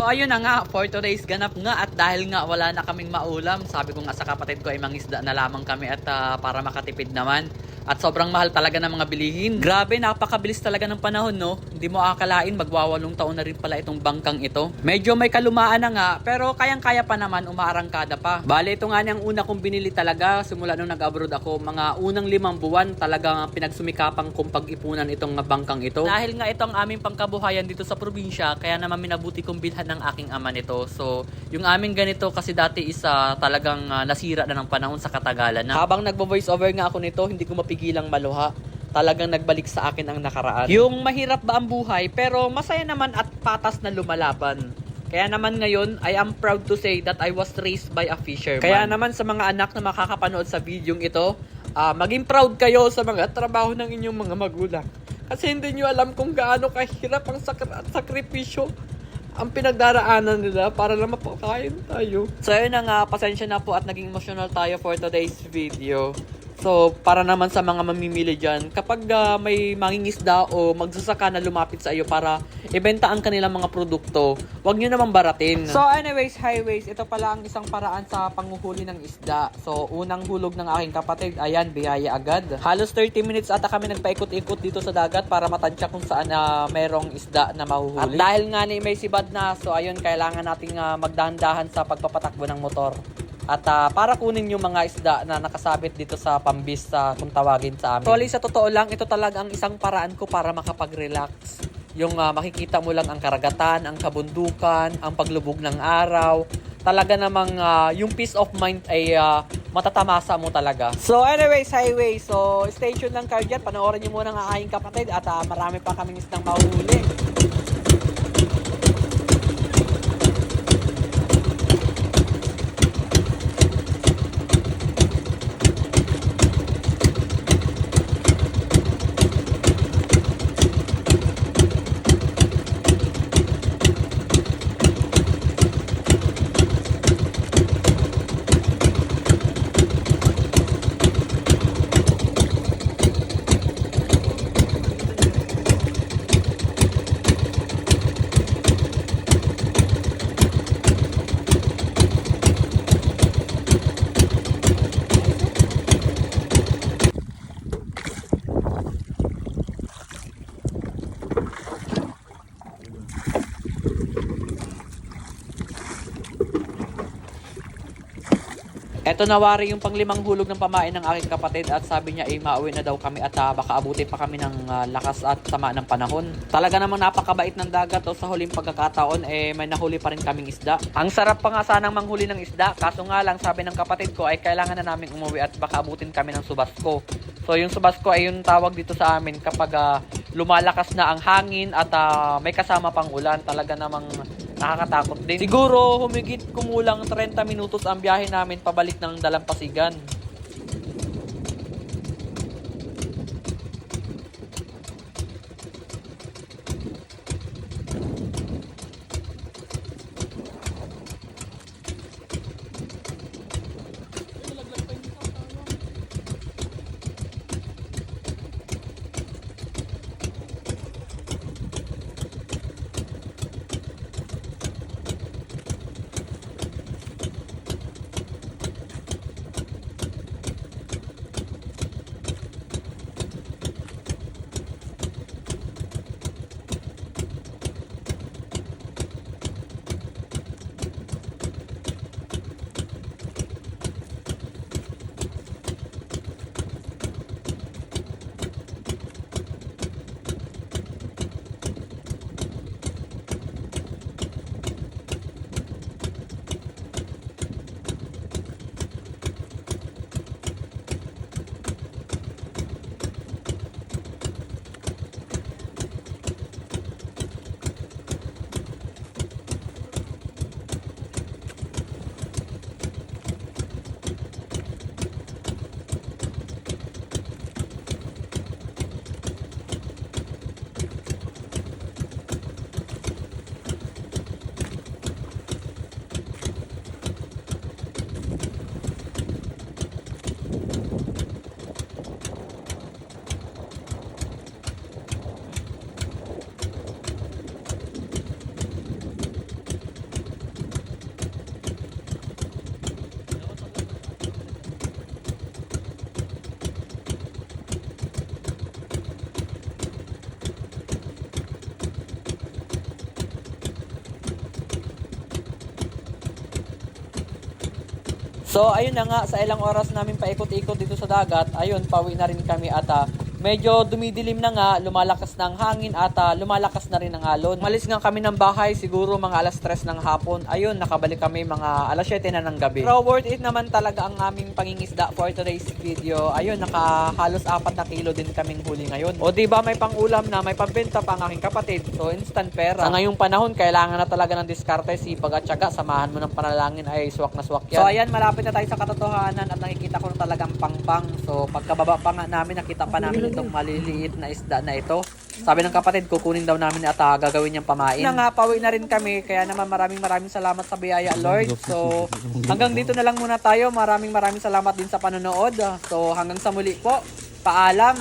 So ayun na nga, for today's ganap nga at dahil nga wala na kaming maulam, sabi ko nga sa kapatid ko ay mangisda na lamang kami at ah, para makatipid naman. At sobrang mahal talaga ng mga bilihin. Grabe, napakabilis talaga ng panahon, no? Hindi mo akalain, magwawalong taon na rin pala itong bangkang ito. Medyo may kalumaan na nga, pero kayang-kaya pa naman, umaarangkada pa. Bale, ito nga niyang una kong binili talaga simula nung nag-abroad ako. Mga unang limang buwan talagang pinagsumikapang kong pag-ipunan itong bangkang ito. Dahil nga ito ang aming pangkabuhayan dito sa probinsya, kaya naman minabuti kong bilhan ng aking ama nito. So, yung aming ganito kasi dati isa talagang ah, nasira na ng panahon sa katagalan na. Habang nagbo-voice over nga ako nito, hindi ko mapigilang maluha. Talagang nagbalik sa akin ang nakaraan. Yung mahirap ba ang buhay, pero masaya naman at patas na lumalaban. Kaya naman ngayon, I am proud to say that I was raised by a fisherman. Kaya naman sa mga anak na makakapanood sa videong ito, ah, maging proud kayo sa mga trabaho ng inyong mga magulang. Kasi hindi nyo alam kung gaano kahirap ang sak- at sakripisyo ang pinagdaraanan nila para lang mapakain tayo. So yun na nga, pasensya na po at naging emotional tayo for today's video. So, para naman sa mga mamimili dyan, kapag ah, may mangingisda o magsasaka na lumapit sa iyo para ibenta ang kanilang mga produkto, wag nyo namang baratin. So, anyways, highways, ito pala ang isang paraan sa panguhuli ng isda. So, unang hulog ng aking kapatid, ayan, biyaya agad. Halos 30 minutes ata kami nagpaikot-ikot dito sa dagat para matansya kung saan ah, merong isda na mahuhuli. At dahil nga ni may sibad na, so ayun, kailangan nating ah, magdahan-dahan sa pagpapatakbo ng motor. At ah, para kunin yung mga isda na nakasabit dito sa pambis sa kung tawagin sa amin. Actually, sa totoo lang, ito talaga ang isang paraan ko para makapag-relax. Yung ah, makikita mo lang ang karagatan, ang kabundukan, ang paglubog ng araw. Talaga namang ah, yung peace of mind ay ah, matatamasa mo talaga. So anyways, highway. So stay tuned lang kayo dyan. Panoorin nyo muna ang aking kapatid at ah, marami pa kaming isdang mahuhuli. Eto nawari yung panglimang hulog ng pamain ng aking kapatid at sabi niya ay mauwi na daw kami at ah, baka abutin pa kami ng ah, lakas at sama ng panahon. Talaga namang napakabait ng dagat o sa huling pagkakataon eh may nahuli pa rin kaming isda. Ang sarap pa nga sanang manghuli ng isda kaso nga lang sabi ng kapatid ko ay kailangan na namin umuwi at baka abutin kami ng subasko. So yung subasko ay yung tawag dito sa amin kapag ah, lumalakas na ang hangin at ah, may kasama pang ulan. Talaga namang nakakatakot din. Siguro humigit kumulang 30 minutos ang biyahe namin pabalik ng Dalampasigan. So ayun na nga, sa ilang oras namin paikot-ikot dito sa dagat, ayun, pauwi na rin kami at ah, medyo dumidilim na nga, lumalakas na ang hangin at ah, lumalakas na rin ang alon. Malis nga kami ng bahay siguro mga alas 3 ng hapon. Ayun, nakabalik kami mga alas 7 na ng gabi. Pero worth it naman talaga ang aming pangingisda for today's video. Ayun, naka halos 4 na kilo din kaming huli ngayon. O di ba may pangulam na, may pambenta pa ang aking kapatid. So instant pera. Sa ngayong panahon, kailangan na talaga ng diskarte, sipag at. Samahan mo ng panalangin ay swak na swak yan. So ayan, malapit na tayo sa katotohanan at nakikita ko na talagang pangpang. So pagkababa pa nga namin, nakita pa namin itong maliliit na isda na ito. Sabi ng kapatid, kukunin daw namin at ah, gagawin niyang pamain. Na nga, pauwi na rin kami. Kaya naman maraming maraming salamat sa biyaya, Lord. So hanggang dito na lang muna tayo. Maraming maraming salamat din sa panonood. So hanggang sa muli po. Paalam.